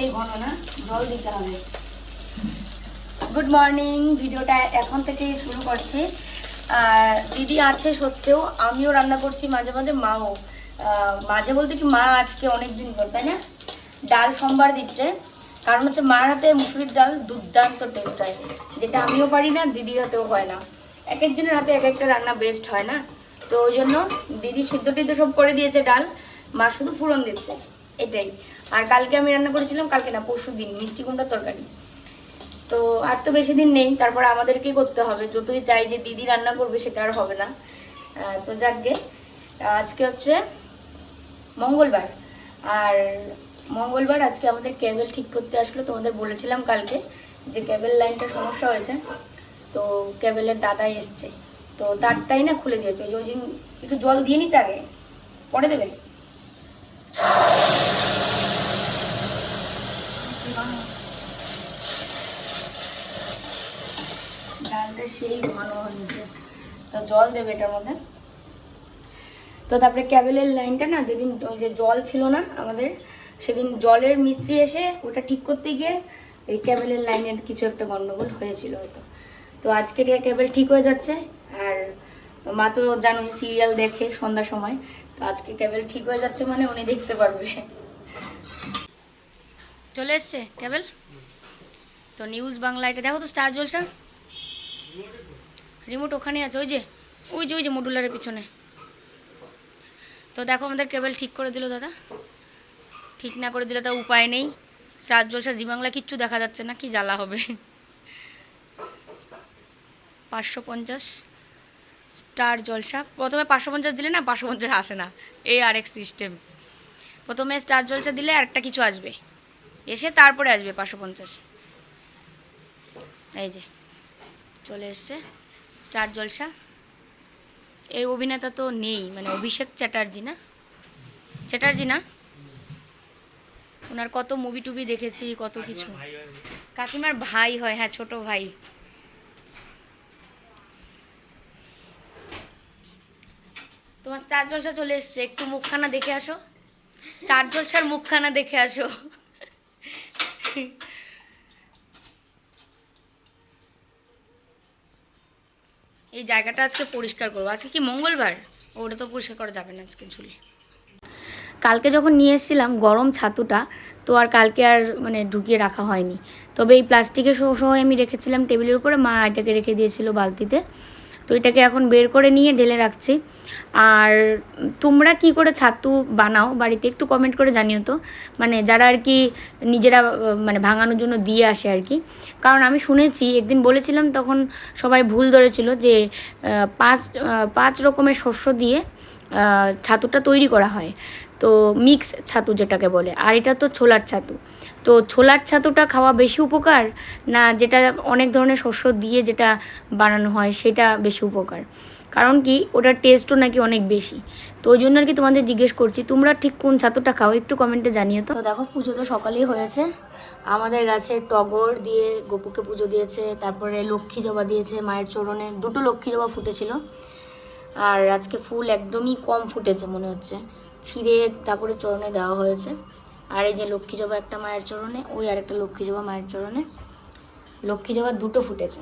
সেই জল দিতে হবে। গুড মর্নিং ভিডিওটা এখন থেকেই শুরু করছি। আর দিদি আছে সত্ত্বেও, আমিও রান্না করছি মাঝে মাঝে, মাও। মাঝে বলতে কি মা আজকে অনেক দিন পর, তাই না? ডাল সোমবার দিচ্ছে। কারণ হচ্ছে মার হাতে মুসুরির ডাল দুর্দান্ত টেস্ট হয়। যেটা আমিও পারি না, দিদির হাতেও হয় না। এক একজনের হাতে এক একটা রান্না বেস্ট হয় না। তো ওই জন্য দিদি সিদ্ধ টিদ্ধ সব করে দিয়েছে ডাল। মা শুধু ফুরন দিচ্ছে। এটাই। আর কালকে আমি রান্না করেছিলাম, কালকে না, পরশু দিন, মিষ্টি কুমড়ার তরকারি। তো আর তো বেশি দিন নেই, তারপর আমাদেরকেই করতে হবে। যতই চাই যে দিদি রান্না করবে, সেটা আর হবে না। তো যাকগে, আজকে হচ্ছে মঙ্গলবার। আর মঙ্গলবার আজকে আমাদের কেবল ঠিক করতে আসলো, তোমাদের বলেছিলাম কালকে যে কেবল লাইনটা সমস্যা হয়েছে। তো কেবলের দাদা এসছে। তো তারটাই না খুলে দিয়েছে ওই দিন একটু জল দিয়ে নিতে আগে, পরে দেবে? সেই ঘন হয়েছে। তো জল দেবে এটার মধ্যে। তো তারপরে ক্যাবেলের লাইনটা না, যেদিন ওই যে জল ছিল না আমাদের, সেদিন জলের মিস্ত্রি এসে ওটা ঠিক করতে গিয়ে এই ক্যাবেলের লাইনের কিছু একটা গণ্ডগোল হয়েছিল হয়তো। তো আজকে ক্যাবেল ঠিক হয়ে যাচ্ছে। আর মা তো জানোই, সিরিয়াল দেখে সন্ধ্যার সময়। তো আজকে ক্যাবেল ঠিক হয়ে যাচ্ছে মানে উনি দেখতে পারবে। চলে এসছে ক্যাবেল? তো নিউজ বাংলা এটা। দেখো তো স্টার জলসা রিমোট ওখানে আছে, ওই যে ওই যে ওই যে মডুলারের পিছনে। তো দেখো আমাদের কেবল ঠিক করে দিল দাদা। ঠিক না করে দিলে তা উপায় নেই। স্টার জলসা, জি বাংলা কিচ্ছু দেখা যাচ্ছে না, কি জ্বালা হবে। পাঁচশো পঞ্চাশ স্টার জলসা। প্রথমে পাঁচশো পঞ্চাশ দিলে না, পাঁচশো পঞ্চাশ আসে না। এই আরেক সিস্টেম। প্রথমে স্টার জলসা দিলে আরেকটা কিছু আসবে। এসে তারপরে আসবে পাঁচশো পঞ্চাশ। এই যে, চলে এসছে। স্টার জলসা। এই অভিনেতা তো নেই মানে অভিষেক চ্যাটার্জি না? চ্যাটার্জি না? ওনার কত মুভি টুভি দেখেছি, কত কিছু। কাকিমার ভাই হয় হ্যাঁ ছোট ভাই। তোমার স্টার জলসা চলে এসছে, একটু মুখখানা দেখে আসো। স্টার জলসার মুখখানা দেখে আসো। এই জায়গাটা আজকে পরিষ্কার করব। আজকে কি মঙ্গলবার? ওটা তো পরিষ্কার করা যাবে না আজকে ঝুলি। কালকে যখন নিয়ে এসেছিলাম গরম ছাতুটা, তো আর কালকে আর মানে ঢুকিয়ে রাখা হয়নি। তবে এই প্লাস্টিকের সহ আমি রেখেছিলাম টেবিলের উপরে, মা এটাকে রেখে দিয়েছিল বালতিতে। তো এটাকে এখন বের করে নিয়ে ঢেলে রাখছি। আর তোমরা কি করে ছাতু বানাও বাড়িতে একটু কমেন্ট করে জানিও তো। মানে যারা আর কি নিজেরা মানে ভাঙানোর জন্য দিয়ে আসে আর কি। কারণ আমি শুনেছি, একদিন বলেছিলাম তখন সবাই ভুল ধরেছিল যে পাঁচ পাঁচ রকমের শস্য দিয়ে ছাতুটা তৈরি করা হয়। তো মিক্স ছাতু যেটাকে বলে। আর এটা তো ছোলার ছাতু। তো ছোলার ছাতুটা খাওয়া বেশি উপকার না যেটা অনেক ধরনের শস্য দিয়ে যেটা বানানো হয় সেটা বেশি উপকার? কারণ কি ওটার টেস্টও নাকি অনেক বেশি। তো ওই জন্য আর কি তোমাদের জিজ্ঞেস করছি, তোমরা ঠিক কোন ছাতুটা খাও? একটু কমেন্টে জানিয়ে তো দেখো, পুজো তো সকালেই হয়েছে। আমাদের গাছে টগর দিয়ে গোপুকে পুজো দিয়েছে, তারপরে লক্ষ্মী জবা দিয়েছে মায়ের চরণে, দুটো লক্ষ্মী জবা ফুটেছিল। আর আজকে ফুল একদমই কম ফুটেছে মনে হচ্ছে। ছিঁড়ে ঠাকুরের চরণে দেওয়া হয়েছে। আর এই যে লক্ষ্মী জবা একটা মায়ের চরণে, ওই আর একটা লক্ষ্মী জবা মায়ের চরণে। লক্ষ্মী জবা দুটো ফুটেছে।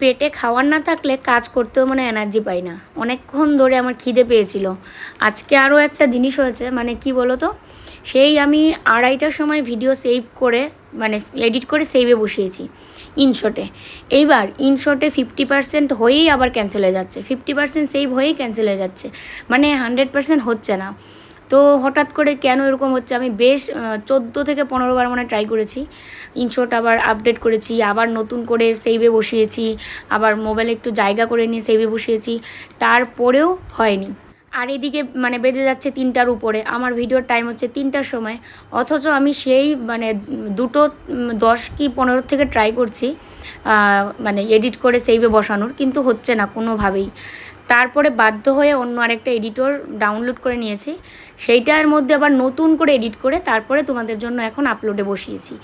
পেটে খাওয়ার না থাকলে কাজ করতেও মানে এনার্জি পাই না। অনেকক্ষণ ধরে আমার খিদে পেয়েছিল। আজকে আরও একটা জিনিস হয়েছে মানে কি বলো তো সেই আমি আড়াইটার সময় ভিডিও সেভ করে মানে এডিট করে সেভে বসিয়েছি ইনশটে এইবার ইনশটে ফিফটি পার্সেন্ট হয়েই আবার ক্যান্সেল হয়ে যাচ্ছে। ফিফটি পার্সেন্ট সেভ হয়েই ক্যান্সেল হয়ে যাচ্ছে। মানে হান্ড্রেড পার্সেন্ট হচ্ছে না। তো হঠাৎ করে কেন এরকম হচ্ছে? আমি বেশ চোদ্দ থেকে পনেরো বার মানে ট্রাই করেছি। ইনশট আবার আপডেট করেছি, আবার নতুন করে সেভে বসিয়েছি, আবার মোবাইলে একটু জায়গা করে নিয়ে সেভে বসিয়েছি, তারপরেও হয়নি। আর এদিকে মানে বেঁধে যাচ্ছে তিনটার উপরে। আমার ভিডিওর টাইম হচ্ছে তিনটার সময়। অথচ আমি সেই মানে দুটো দশ কি পনেরো থেকে ট্রাই করছি মানে এডিট করে সেইভে বসানোর। কিন্তু হচ্ছে না কোনোভাবেই। তারপরে বাধ্য হয়ে অন্য আরেকটা এডিটর ডাউনলোড করে নিয়েছি। সেইটার মধ্যে আবার নতুন করে এডিট করে তারপরে তোমাদের জন্য এখন আপলোডে বসিয়েছি।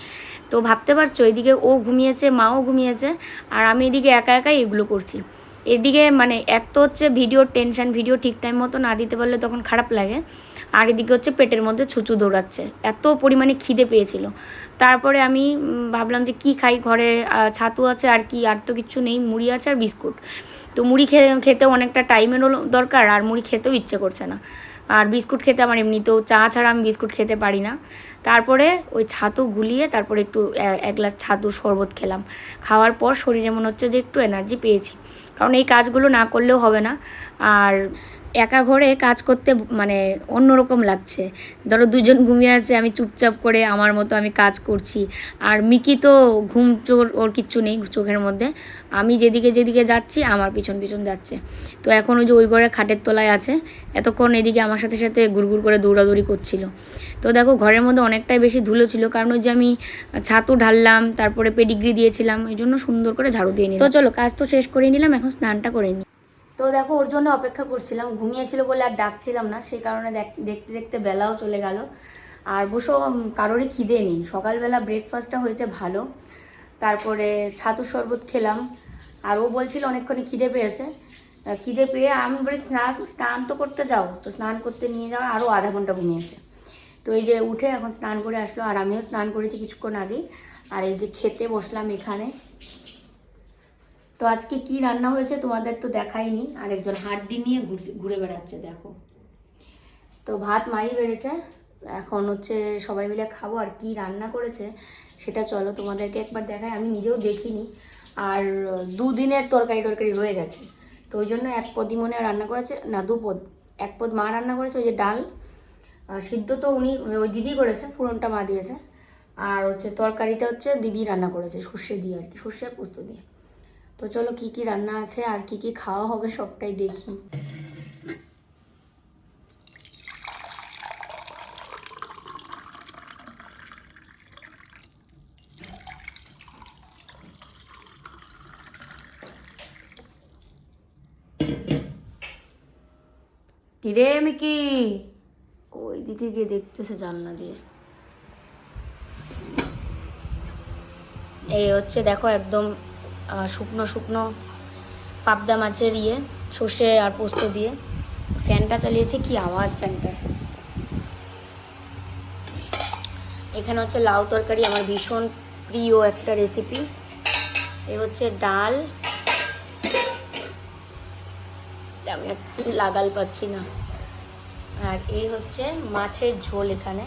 তো ভাবতে পারছ, এদিকে ও ঘুমিয়েছে, মাও ঘুমিয়েছে, আর আমি এদিকে একা একাই এগুলো করছি। এদিকে মানে এক তো হচ্ছে ভিডিওর টেনশন ভিডিও ঠিক টাইম মতো না দিতে পারলে তখন খারাপ লাগে। আর এদিকে হচ্ছে পেটের মধ্যে ছুঁচু দৌড়াচ্ছে। এত পরিমাণে খিদে পেয়েছিল। তারপরে আমি ভাবলাম যে কি খাই? ঘরে ছাতু আছে আর কি? আর তো কিছু নেই, মুড়ি আছে আর বিস্কুট। মুড়ি খেয়ে, খেতেও অনেকটা টাইমেরও দরকার আর মুড়ি খেতেও ইচ্ছে করছে না। আর বিস্কুট খেতে আমার এমনিতেও চা ছাড়া আমি বিস্কুট খেতে পারি না। তারপরে ওই ছাতু গুলিয়ে তারপরে একটু এক গ্লাস ছাতু শরবত খেলাম। খাওয়ার পর শরীরে মনে হচ্ছে যে একটু এনার্জি পেয়েছি। কারণ এই কাজগুলো না করলেও হবে না। আর একা ঘরে কাজ করতে মানে অন্যরকম লাগছে। ধরো দুজন ঘুমিয়ে আছে, আমি চুপচাপ করে আমার মতো আমি কাজ করছি। আর মিকি তো ঘুম চোর, ওর কিচ্ছু নেই চোখের মধ্যে। আমি যেদিকে যেদিকে যাচ্ছি, আমার পিছন পিছন যাচ্ছে। তো এখন ওই যে ওই ঘরে খাটের তলায় আছে, এতক্ষণ এদিকে আমার সাথে সাথে গুড়গুড় করে দৌড়াদৌড়ি করছিল। তো দেখো ঘরের মধ্যে অনেকটাই বেশি ধুলো ছিল, কারণ ওই যে আমি ছাতু ঢাললাম, তারপরে পেডিগ্রি দিয়েছিলাম, এই জন্য সুন্দর করে ঝাড়ু দিয়ে নিলাম। তো চলো, কাজ তো শেষ করে নিলাম, এখন স্নানটা করে নিই তো দেখো, ওর জন্য অপেক্ষা করছিলাম। ঘুমিয়েছিল বলে আর ডাকছিলাম না, সেই কারণে দেখ- দেখতে দেখতে বেলাও চলে গেল। আর বসো কারোরই খিদে নেই। সকালবেলা ব্রেকফাস্টটা হয়েছে ভালো। তারপরে ছাতু শরবত খেলাম। আর ও বলছিল অনেকক্ষণ খিদে পেয়েছে। খিদে পেয়ে আমি বলি স্নান স্নান তো করতে যাও। তো স্নান করতে নিয়ে যাওয়া আরও আধা ঘণ্টা ঘুমিয়েছে। তো এই যে উঠে এখন স্নান করে আসলো। আর আমিও স্নান করেছি কিছুক্ষণ আগেই। আর এই যে খেতে বসলাম এখানে। তো আজকে কি রান্না হয়েছে তোমাদের তো দেখাইনি। আর একজন হাড্ডি নিয়ে ঘুরে বেড়াচ্ছে, দেখো। তো ভাত মাই বেড়েছে। এখন হচ্ছে সবাই মিলে খাব আর কি রান্না করেছে। সেটা চলো তোমাদেরকে একবার দেখায় আমি নিজেও দেখিনি। আর দুদিনের তরকারি টরকারি রয়ে গেছে। তো ওই জন্য এক পদি মনে হয় রান্না করেছে, না, দু পদ। এক পদ মা রান্না করেছে, ওই যে ডাল। সিদ্ধ তো উনি, ওই দিদি করেছে ফুরনটা মা দিয়েছে। আর হচ্ছে তরকারিটা হচ্ছে দিদি রান্না করেছে, সর্ষে দিয়ে আর কি, সর্ষে পোস্ত দিয়ে। তো চলো কি কি রান্না আছে আর কি কি খাওয়া হবে সবটাই দেখি। কিরে মিকি? ওই দিকে গিয়ে দেখতেছে জানলা দিয়ে। এই হচ্ছে দেখো একদম শুকনো শুকনো পাবদা মাছের ইয়ে সর্ষে আর পোস্ত দিয়ে। ফ্যানটা চালিয়েছে কি আওয়াজ ফ্যানটার এখানে হচ্ছে লাউ তরকারি, আমার ভীষণ প্রিয় একটা রেসিপি এ হচ্ছে ডাল। আমি লাগাল পাচ্ছি না। আর এই হচ্ছে মাছের ঝোল এখানে।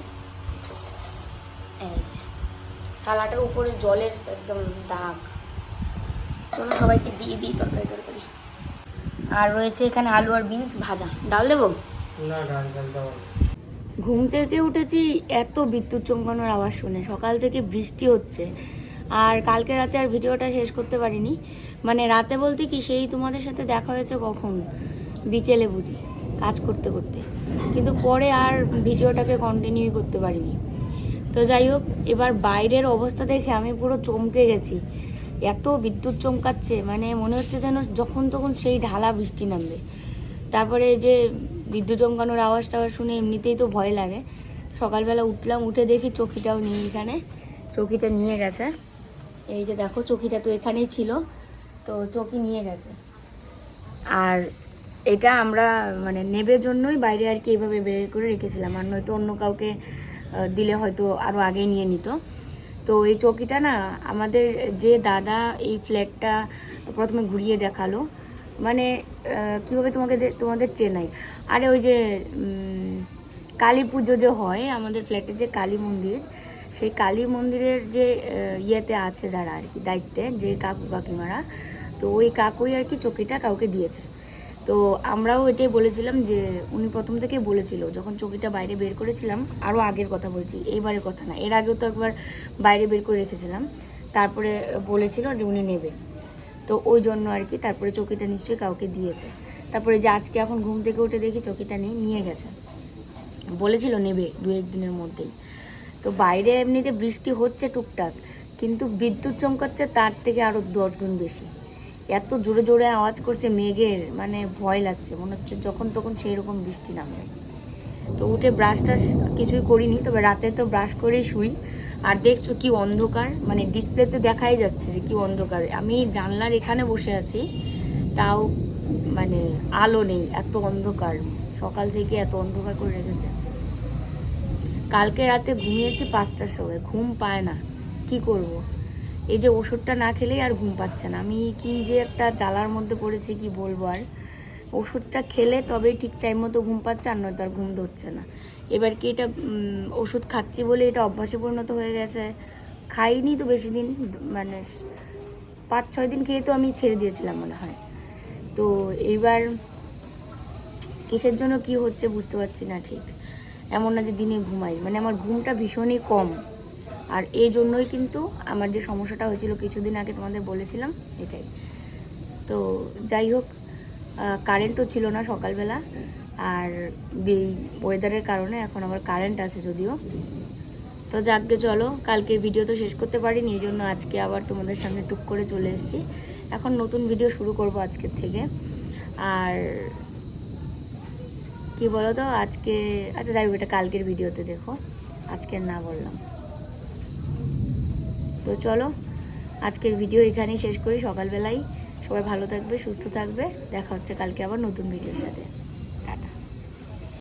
থালাটার উপরে জলের একদম দাগ। চলো সবাইকে দিয়ে দিই তরকারি তরকারি আর রয়েছে এখানে আলু আর বিনস ভাজা। ডাল দেবো? না ডাল ডাল দাও ঘুম থেকে উঠেছি এত বিদ্যুৎ চমকানোর আওয়াজ শুনে। সকাল থেকে বৃষ্টি হচ্ছে। আর কালকে রাতে আর ভিডিওটা শেষ করতে পারিনি। মানে রাতে বলতে কি সেই তোমাদের সাথে দেখা হয়েছে কখন? বিকেলে বুঝি কাজ করতে করতে। কিন্তু পরে আর ভিডিওটাকে কন্টিনিউ করতে পারিনি। তো যাই হোক এবার বাইরের অবস্থা দেখে আমি পুরো চমকে গেছি। এত বিদ্যুৎ চমকাচ্ছে মানে মনে হচ্ছে যেন যখন তখন সেই ঢালা বৃষ্টি নামবে। তারপরে যে বিদ্যুৎ চমকানোর আওয়াজ টাওয়াজ শুনে এমনিতেই তো ভয় লাগে। সকালবেলা উঠলাম, উঠে দেখি চকিটাও নিয়ে এখানে, চকিটা নিয়ে গেছে। এই যে দেখো, চকিটা তো এখানেই ছিল, তো চকি নিয়ে গেছে। আর এটা আমরা মানে নেবের জন্যই বাইরে আর কি এইভাবে বের করে রেখেছিলাম, আর নয়তো অন্য কাউকে দিলে হয়তো আরও আগেই নিয়ে নিত। তো এই চৌকিটা না আমাদের যে দাদা এই ফ্ল্যাটটা প্রথমে ঘুরিয়ে দেখাল মানে কীভাবে তোমাকে তোমাদের চেনাই? আরে ওই যে কালী পুজো যে হয় আমাদের ফ্ল্যাটের যে কালী মন্দির, সেই কালী মন্দিরের যে ইয়েতে আছে যারা আর কি, দায়িত্বে, যে কাকু কাকিমারা, তো ওই কাকুই আর কি চকিটা কাউকে দিয়েছে। তো আমরাও এটাই বলেছিলাম যে উনি প্রথম থেকে বলেছিল, যখন চকিটা বাইরে বের করেছিলাম, আরও আগের কথা বলছি, এইবারের কথা না, এর আগেও তো একবার বাইরে বের করে রেখেছিলাম, তারপরে বলেছিল যে উনি নেবেন তো ওই জন্য আর কি, তারপরে চকিটা নিশ্চয়ই কাউকে দিয়েছে। তারপরে যে আজকে এখন ঘুম থেকে উঠে দেখি চকিটা নিয়ে নিয়ে গেছে। বলেছিল নেবে দু একদিনের মধ্যেই। তো বাইরে এমনিতে বৃষ্টি হচ্ছে টুকটাক, কিন্তু বিদ্যুৎ চমকাচ্ছে তার থেকে আরও দশ গুণ বেশি। এত জোরে জোরে আওয়াজ করছে মেঘের মানে ভয় লাগছে, মনে হচ্ছে যখন তখন সেই রকম বৃষ্টি নামবে। তো উঠে ব্রাশ টাশ কিছুই করিনি, তবে রাতে তো ব্রাশ করেই শুই। আর দেখছ কি অন্ধকার মানে ডিসপ্লেতে দেখাই যাচ্ছে যে কি অন্ধকার। আমি জানলার এখানে বসে আছি, তাও মানে আলো নেই, এত অন্ধকার। সকাল থেকে এত অন্ধকার করে রেখেছে। কালকে রাতে ঘুমিয়েছি পাঁচটার সময়, ঘুম পায় না, কি করব। এই যে ওষুধটা না খেলেই আর ঘুম পাচ্ছে না। আমি কি যে একটা জ্বালার মধ্যে পড়েছি, কি বলব আর? ওষুধটা খেলে তবেই ঠিক টাইম মতো ঘুম পাচ্ছে, আর নয়তো আর ঘুম ধরছে না। এবার কি এটা ওষুধ খাচ্ছি বলে এটা অভ্যাসে পরিণত হয়ে গেছে? খাইনি তো বেশি দিন মানে পাঁচ, ছয় দিন খেয়ে তো আমি ছেড়ে দিয়েছিলাম মনে হয়। তো এইবার কিসের জন্য কি হচ্ছে বুঝতে পারছি না ঠিক। এমন না যে দিনে ঘুমাই। মানে আমার ঘুমটা ভীষণই কম। আর এই জন্যই কিন্তু আমার যে সমস্যাটা হয়েছিল কিছুদিন আগে তোমাদের বলেছিলাম, এটাই। তো যাই হোক কারেন্টও ছিল না সকালবেলা, আর এই ওয়েদারের কারণে এখন আবার কারেন্ট আছে যদিও। তো যাকগে, চলো, কালকে ভিডিও তো শেষ করতে পারিনি, এই জন্য আজকে আবার তোমাদের সামনে টুক করে চলে এসেছি। এখন নতুন ভিডিও শুরু করব আজকের থেকে। আর কি বলো তো আজকে আচ্ছা যাই হোক, এটা কালকের ভিডিওতে দেখো আজকের না বললাম। তো চলো, আজকের ভিডিও এখানেই শেষ করি। সকালবেলায় সবাই ভালো থাকবে, সুস্থ থাকবে। দেখা হচ্ছে কালকে আবার নতুন ভিডিওর সাথে।